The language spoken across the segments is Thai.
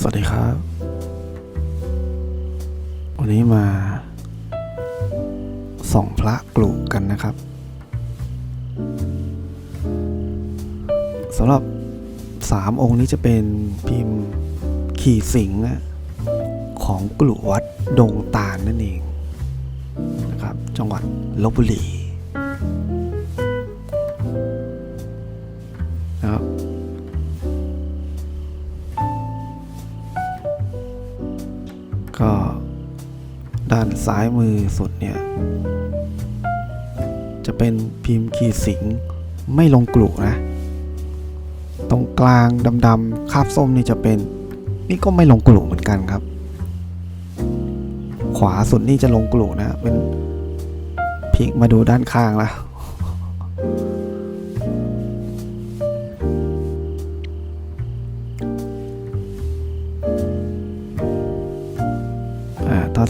สวัสดีครับ วันนี้มาส่องพระกลุกันนะครับสำหรับสามองค์นี้จะเป็นพิมพ์ขี่สิงห์นะของกลุวัดดงตาลนั่นเองนะครับ จังหวัดลบบุรี ก็ด้านซ้ายมือสุดเนี่ย จะเป็นพิมพ์ขีดสิงไม่ลงกลุ่นะ ตรงกลางดำๆคาบส้มนี่จะเป็น นี่ก็ไม่ลงกลุ่เหมือนกันครับ ขวาสุดนี่จะลงกลุ่นะ เป็นพลิกมาดูด้านข้างแล้ว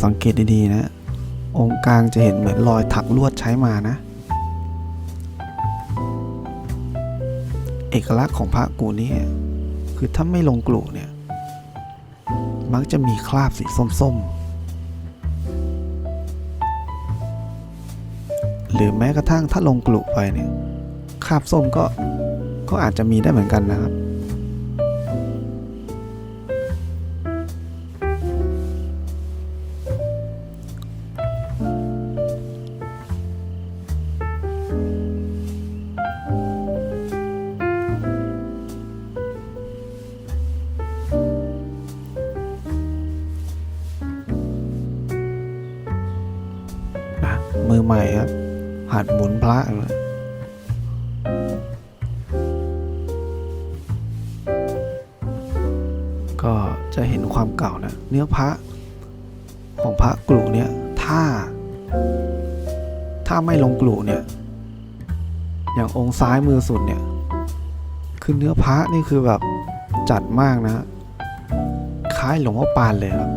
สังเกตดีๆนะ องค์กลางจะเห็นเหมือนรอยถักลวดใช้มานะ เอกลักษณ์ของพระกูนี่คือถ้าไม่ลงกลุ่เนี่ย มักจะมีคราบสีส้มๆ หรือแม้กระทั่งถ้าลงกลุ่ไปเนี่ย คราบส้มก็ก็อาจจะมีได้เหมือนกันนะครับ มือใหม่ครับ หัดหมุนพระเลยก็จะเห็นความเก่านะ เนื้อพระของพระกลุ่เนี่ยถ้า ถ้าไม่ลงกลุ่เนี่ย อย่างองค์ซ้ายมือสุดเนี่ยคือเนื้อพระนี่คือแบบจัดมากนะ คล้ายหลวงพ่อปานเลยครับ